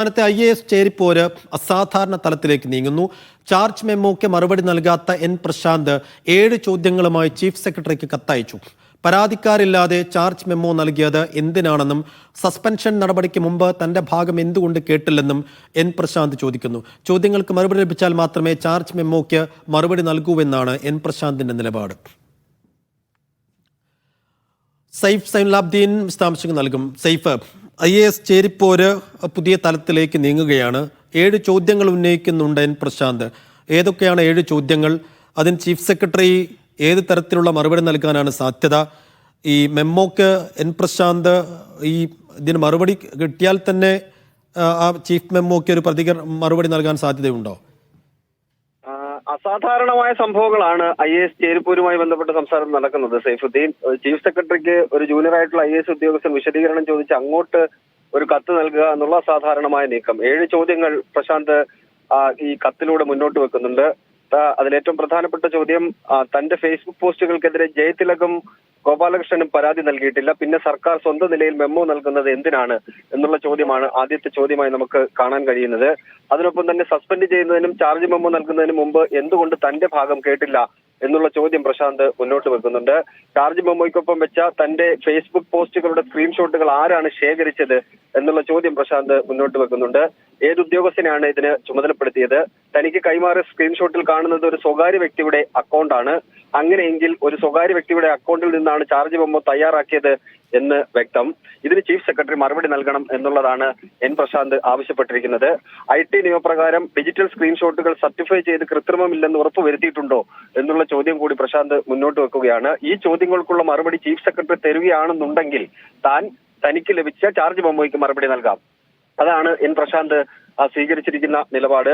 സംസ്ഥാനത്തെ I A S ചേരിപ്പോര് അസാധാരണ തലത്തിലേക്ക് നീങ്ങുന്നു. ചാർജ് മെമ്മോയ്ക്ക് മറുപടി നൽകാത്ത എൻ പ്രശാന്ത് ഏഴ് ചോദ്യങ്ങളുമായി ചീഫ് സെക്രട്ടറിക്ക് കത്തയച്ചു. പരാതിക്കാരില്ലാതെ ചാർജ് മെമ്മോ നൽകിയത് എന്തിനാണെന്നും സസ്പെൻഷൻ നടപടിക്ക് മുമ്പ് തന്റെ ഭാഗം എന്തുകൊണ്ട് കേട്ടില്ലെന്നും എൻ പ്രശാന്ത് ചോദിക്കുന്നു. ചോദ്യങ്ങൾക്ക് മറുപടി ലഭിച്ചാൽ മാത്രമേ ചാർജ് മെമ്മോയ്ക്ക് മറുപടി നൽകൂവെന്നാണ് എൻ പ്രശാന്തിന്റെ നിലപാട്. സൈഫ് സൈൻലാബ്ദീൻ വിശദാംശങ്ങൾ നൽകും. സൈഫ് ഐ എ എസ് ചേരിപ്പോര് പുതിയ തലത്തിലേക്ക് നീങ്ങുകയാണ്. ഏഴ് ചോദ്യങ്ങൾ ഉന്നയിക്കുന്നുണ്ട് എൻ പ്രശാന്ത്. ഏതൊക്കെയാണ് ഏഴ് ചോദ്യങ്ങൾ? അതിന് ചീഫ് സെക്രട്ടറി ഏത് തരത്തിലുള്ള മറുപടി നൽകാനാണ് സാധ്യത? ഈ മെമ്മോക്ക് എൻ പ്രശാന്ത് ഈ ഇതിന് മറുപടി കിട്ടിയാൽ തന്നെ ആ, ചീഫ് മെമ്മോക്ക് ഒരു പ്രതികരണം മറുപടി നൽകാൻ സാധ്യതയുണ്ടോ? അസാധാരണമായ സംഭവങ്ങളാണ് ഐ എ എസ് ചേരിപ്പൂരുമായി ബന്ധപ്പെട്ട് സംസാരം നടക്കുന്നത് സൈഫുദ്ദീൻ. ചീഫ് സെക്രട്ടറിക്ക് ഒരു ജൂനിയർ ആയിട്ടുള്ള ഐ എസ് ഉദ്യോഗസ്ഥൻ വിശദീകരണം ചോദിച്ച് അങ്ങോട്ട് ഒരു കത്ത് നൽകുക എന്നുള്ള അസാധാരണമായ നീക്കം. ഏഴ് ചോദ്യങ്ങൾ പ്രശാന്ത് ഈ കത്തിലൂടെ മുന്നോട്ട് വെക്കുന്നുണ്ട്. അതിലേറ്റവും പ്രധാനപ്പെട്ട ചോദ്യം തന്റെ ഫേസ്ബുക്ക് പോസ്റ്റുകൾക്കെതിരെ ജയതിലകം ഗോപാലകൃഷ്ണനും പരാതി നൽകിയിട്ടില്ല. പിന്നെ സർക്കാർ സ്വന്തം നിലയിൽ മെമ്മോ നൽകുന്നത് എന്തിനാണ് എന്നുള്ള ചോദ്യമാണ് ആദ്യത്തെ ചോദ്യമായി നമുക്ക് കാണാൻ കഴിയുന്നത്. അതിനൊപ്പം തന്നെ സസ്പെൻഡ് ചെയ്യുന്നതിനും ചാർജ് മെമ്മോ നൽകുന്നതിനും മുമ്പ് എന്തുകൊണ്ട് തന്റെ ഭാഗം കേട്ടില്ല എന്നുള്ള ചോദ്യം പ്രശാന്ത് മുന്നോട്ട് വെക്കുന്നുണ്ട്. ചാർജ് മെമ്മോയ്ക്കൊപ്പം വെച്ച തന്റെ ഫേസ്ബുക്ക് പോസ്റ്റുകളുടെ സ്ക്രീൻഷോട്ടുകൾ ആരാണ് ശേഖരിച്ചത് എന്നുള്ള ചോദ്യം പ്രശാന്ത് മുന്നോട്ട് വെക്കുന്നുണ്ട്. ഏത് ഉദ്യോഗസ്ഥനെയാണ് ഇതിന് ചുമതലപ്പെടുത്തിയത്? തനിക്ക് കൈമാറിയ സ്ക്രീൻഷോട്ടിൽ കാണുന്നത് ഒരു സ്വകാര്യ വ്യക്തിയുടെ അക്കൗണ്ടാണ് അങ്ങനെയെങ്കിൽ ഒരു സ്വകാര്യ വ്യക്തിയുടെ അക്കൗണ്ടിൽ നിന്നാണ് ചാർജ് ബൊമ്മ തയ്യാറാക്കിയത് എന്ന് വ്യക്തം. ഇതിന് ചീഫ് സെക്രട്ടറി മറുപടി നൽകണം എന്നുള്ളതാണ് എൻ പ്രശാന്ത് ആവശ്യപ്പെട്ടിരിക്കുന്നത്. ഐ ടി നിയമപ്രകാരം ഡിജിറ്റൽ സ്ക്രീൻഷോട്ടുകൾ സർട്ടിഫൈ ചെയ്ത് കൃത്രിമമില്ലെന്ന് ഉറപ്പുവരുത്തിയിട്ടുണ്ടോ എന്നുള്ള ചോദ്യം കൂടി പ്രശാന്ത് മുന്നോട്ട് വെക്കുകയാണ്. ഈ ചോദ്യങ്ങൾക്കുള്ള മറുപടി ചീഫ് സെക്രട്ടറി തരികയാണെന്നുണ്ടെങ്കിൽ താൻ തനിക്ക് ലഭിച്ച ചാർജ് ബൊമ്മയ്ക്ക് മറുപടി നൽകാം. അതാണ് എൻ പ്രശാന്ത് സ്വീകരിച്ചിരിക്കുന്ന നിലപാട്.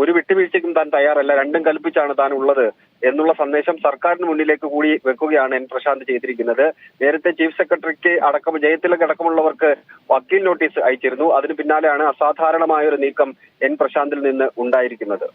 ഒരു വിട്ടുവീഴ്ചയ്ക്കും താൻ തയ്യാറല്ല. രണ്ടും കൽപ്പിച്ചാണ് താൻ ഉള്ളത് എന്നുള്ള സന്ദേശം സർക്കാരിന് മുന്നിലേക്ക് കൂടി വെക്കുകയാണ് എൻ പ്രശാന്ത് ചെയ്തിരിക്കുന്നത്. നേരത്തെ ചീഫ് സെക്രട്ടറിക്ക് അടക്കം ജയത്തിലൊക്കെ അടക്കമുള്ളവർക്ക് വക്കീൽ നോട്ടീസ് അയച്ചിരുന്നു. അതിന് പിന്നാലെയാണ് അസാധാരണമായ ഒരു നീക്കം എൻ പ്രശാന്തിൽ നിന്ന് ഉണ്ടായിരിക്കുന്നത്.